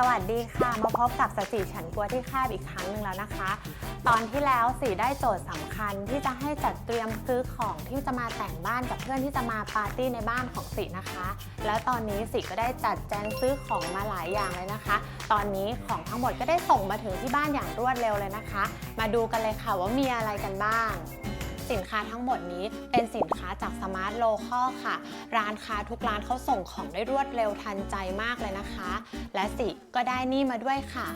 สวัสดีค่ะ มาพบกับสติฉันกลัวที่คาบอีกครั้งหนึ่งแล้วนะคะ ตอนที่แล้วสีได้โจทย์สำคัญที่จะให้จัดเตรียมซื้อของที่จะมาแต่งบ้านกับเพื่อนที่จะมาปาร์ตี้ในบ้านของสีนะคะ แล้วตอนนี้สีก็ได้จัดแจงซื้อของมาหลายอย่างเลยนะคะ ตอนนี้ของทั้งหมดก็ได้ส่งมาถึงที่บ้านอย่างรวดเร็วเลยนะคะ มาดูกันเลยค่ะว่ามีอะไรกันบ้าง สินค้าทั้งหมดนี้เป็นสินค้าจากสมาร์ทโลคอลค่ะ ร้านค้าทุกร้านเขาส่งของได้รวดเร็วทันใจมากเลยนะคะ และสิก็ได้นี่มาด้วยค่ะ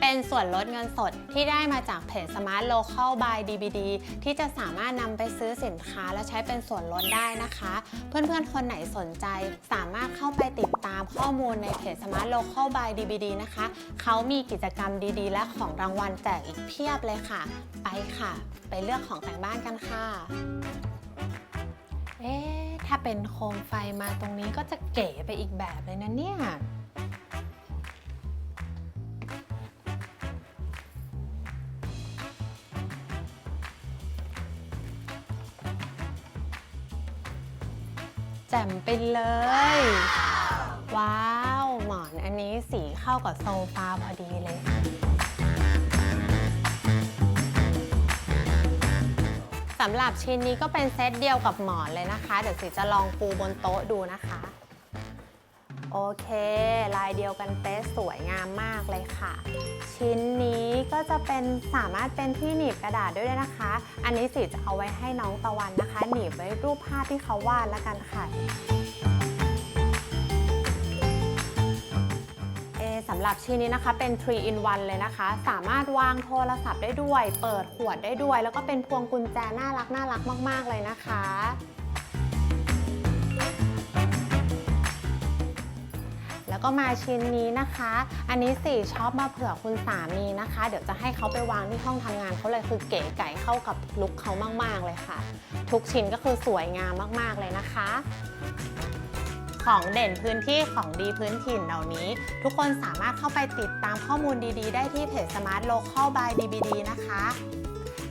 เป็นส่วนลดเงินสดที่ได้มาจากเพจ Smart Local by DBD ที่จะสามารถนำไปซื้อสินค้าและใช้เป็นส่วนลดได้นะคะ เพื่อนๆ คนไหนสนใจ สามารถเข้าไปติดตามข้อมูลในเพจ Smart Local by DBD นะคะ เขามีกิจกรรมดีๆ และของรางวัลแจกอีกเพียบเลยค่ะ ไปค่ะ ไปเลือกของแต่งบ้านกันค่ะ เอ๊ะถ้าเป็นโคมไฟมาตรงนี้ก็จะเก๋ไปอีกแบบเลยนะเนี่ย แจ่มไปเลย ว้าว หมอนอันนี้สีเข้ากับโซฟาพอดีเลย สำหรับชิ้นนี้ก็เป็นเซตเดียวกับหมอนเลยนะคะ เดี๋ยวสิจะลองปูบนโต๊ะดูนะคะ โอเค ลายเดียวกันเป๊ะสวยงามมากเลยค่ะ ชิ้นนี้ก็จะเป็นสามารถเป็นที่หนีบกระดาษด้วยนะคะ อันนี้สิจะเอาไว้ให้น้องตะวันนะคะหน บไว้รูปภาพที่เขาวาดแล้วกันค่ะเอสำหรับชิ้นนี้นะคะเป็น 3 in 1 เลยนะคะ สามารถวางโทรศัพท์ได้ด้วย เปิดขวดได้ด้วย แล้วก็เป็นพวงกุญแจน่ารักน่ารักมาก ๆ เลยนะคะ แล้วก็มาชิ้นนี้นะคะ อันนี้สี่ชอบมาเผื่อคุณสามีนะคะ เดี๋ยวจะให้เขาไปวางที่ห้องทำงานเขาเลยคือเก๋ไก่เข้ากับลุคเขามาก ๆ เลยค่ะ ทุกชิ้นก็คือสวยงามมาก ๆ เลยนะคะของเด่นพื้นที่ของดีพื้นถิ่นเหล่านี้ ทุกคนสามารถเข้าไปติดตามข้อมูลดีๆ ได้ที่เพจ Smart Local by DBD นะคะ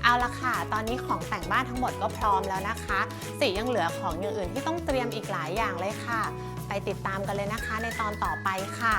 เอาละค่ะ ตอนนี้ของแต่งบ้านทั้งหมดก็พร้อมแล้วนะคะ สียังเหลือของอย่างอื่นที่ต้องเตรียมอีกหลายอย่างเลยค่ะ ไปติดตามกันเลยนะคะในตอนต่อไปค่ะ